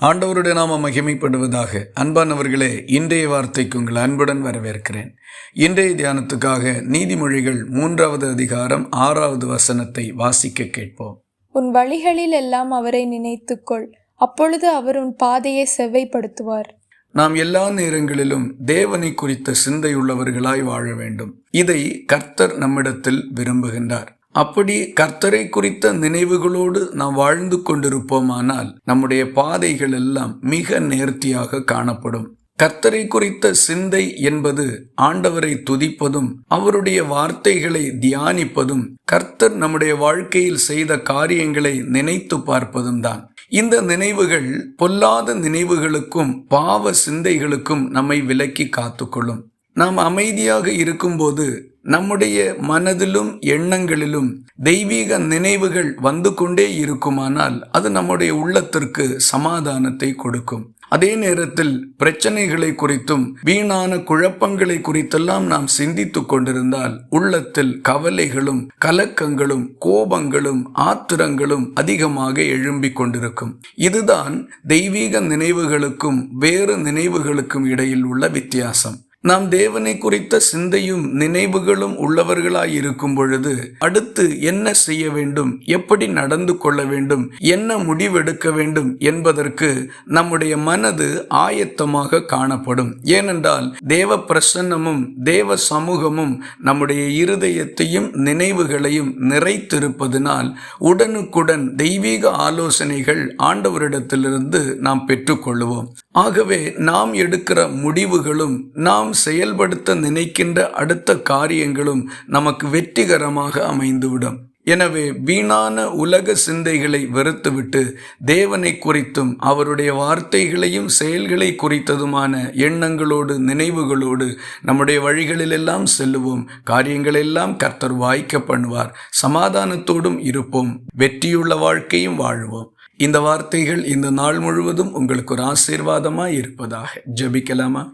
ஆண்டவருடைய நாம மகிமைப்படுவதாக அன்பானவர்களே இன்றைய வார்த்தைக்கு உங்கள் அன்புடன் வரவேற்கிறேன். இன்றைய தியானத்துக்காக நீதிமொழிகள் மூன்றாவது அதிகாரம் ஆறாவது வசனத்தை வாசிக்க கேட்போம். உன் வழிகளில் எல்லாம் அவரை நினைத்துக்கொள் அப்பொழுது அவர் உன் பாதையை செவ்வைப்படுத்துவார். நாம் எல்லா நேரங்களிலும் தேவனை குறித்த சிந்தையுள்ளவர்களாய் வாழ வேண்டும். இதை கர்த்தர் நம்மிடத்தில் விரும்புகின்றார். அப்படி கர்த்தரை குறித்த நினைவுகளோடு நாம் வாழ்ந்து கொண்டிருப்போமானால் நம்முடைய பாதைகள் எல்லாம் மிக நேர்த்தியாக காணப்படும். கர்த்தரை குறித்த சிந்தை என்பது ஆண்டவரை துதிப்பதும் அவருடைய வார்த்தைகளை தியானிப்பதும் கர்த்தர் நம்முடைய வாழ்க்கையில் செய்த காரியங்களை நினைத்து பார்ப்பதும் தான். இந்த நினைவுகள் பொல்லாத நினைவுகளுக்கும் பாவ சிந்தைகளுக்கும் நம்மை விலக்கி காத்துக்கொள்ளும். நாம் அமைதியாக இருக்கும்போது நம்முடைய மனதிலும் எண்ணங்களிலும் தெய்வீக நினைவுகள் வந்து கொண்டே இருக்குமானால் அது நம்முடைய உள்ளத்திற்கு சமாதானத்தை கொடுக்கும். அதே நேரத்தில் பிரச்சனைகளை குறித்தும் வீணான குழப்பங்களை குறித்தெல்லாம் நாம் சிந்தித்து கொண்டிருந்தால் உள்ளத்தில் கவலைகளும் கலக்கங்களும் கோபங்களும் ஆத்திரங்களும் அதிகமாக எழும்பிக் கொண்டிருக்கும். இதுதான் தெய்வீக நினைவுகளுக்கும் வேறு நினைவுகளுக்கும் இடையில் உள்ள வித்தியாசம். நாம் தேவனை குறித்த சிந்தையும் நினைவுகளும் உள்ளவர்களாய் இருக்கும் பொழுது அடுத்து என்ன செய்ய வேண்டும் எப்படி நடந்து கொள்ள வேண்டும் என்ன முடிவெடுக்க வேண்டும் என்பதற்கு நம்முடைய மனது ஆயத்தமாக காணப்படும். ஏனென்றால் தேவ பிரசன்னமும் தேவ சமூகமும் நம்முடைய இருதயத்தையும் நினைவுகளையும் நிறைத்திருப்பதனால் உடனுக்குடன் தெய்வீக ஆலோசனைகள் ஆண்டவரிடத்திலிருந்து நாம் பெற்றுக்கொள்வோம் ஆகவே நாம் எடுக்கிற முடிவுகளும் நாம் செயல்படுத்த நினைக்கின்ற அடுத்த காரியங்களும் நமக்கு வெற்றிகரமாக அமைந்துவிடும். எனவே வீணான உலக சிந்தைகளை வெறுத்துவிட்டு தேவனை குறித்தும் அவருடைய வார்த்தைகளையும் செயல்களை குறித்ததுமான எண்ணங்களோடு நினைவுகளோடு நம்முடைய வழிகளிலெல்லாம் செல்லுவோம். காரியங்களெல்லாம் கர்த்தர் வாய்க்க பண்ணுவார். சமாதானத்தோடும் இருப்போம். வெற்றியுள்ள வாழ்க்கையும் வாழ்வோம். இந்த வார்த்தைகள் இந்த நாள் முழுவதும் உங்களுக்கு ஒரு ஆசீர்வாதமாய் இருப்பதாக ஜெபிக்கலாமா?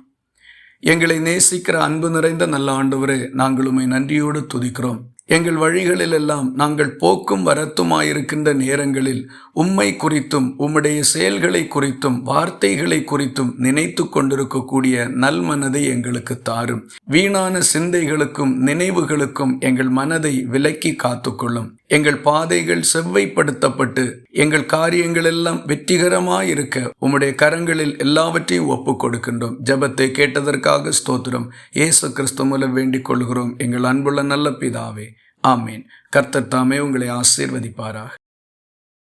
எங்களை நேசிக்கிற அன்பு நிறைந்த நல்ல ஆண்டவரே நாங்கள் உம்மை நன்றியோடு துதிக்கிறோம். எங்கள் வழிகளிலெல்லாம் நாங்கள் போக்கும் வரத்துமாயிருக்கின்ற நேரங்களில் உம்மை குறித்தும் உம்முடைய செயல்களை குறித்தும் வார்த்தைகளை குறித்தும் நினைத்து கொண்டிருக்கக்கூடிய நல் மனதை எங்களுக்கு தாரும். வீணான சிந்தைகளுக்கும் நினைவுகளுக்கும் எங்கள் மனதை விலக்கி காத்துக்கொள்ளும். எங்கள் பாதைகள் செவ்வைப்படுத்தப்பட்டு எங்கள் காரியங்கள் எல்லாம் வெற்றிகரமாயிருக்க உம்முடைய கரங்களில் எல்லாவற்றையும் ஒப்புக் கொடுக்கின்றோம் ஜபத்தை கேட்டதற்காக ஸ்தோத்திரம். இயேசு கிறிஸ்து மூலம் வேண்டிக் கொள்கிறோம். எங்கள் அன்புள்ள நல்ல பிதாவே. ஆமேன். கர்த்தர் தாமே உங்களை ஆசீர்வதிப்பாராக.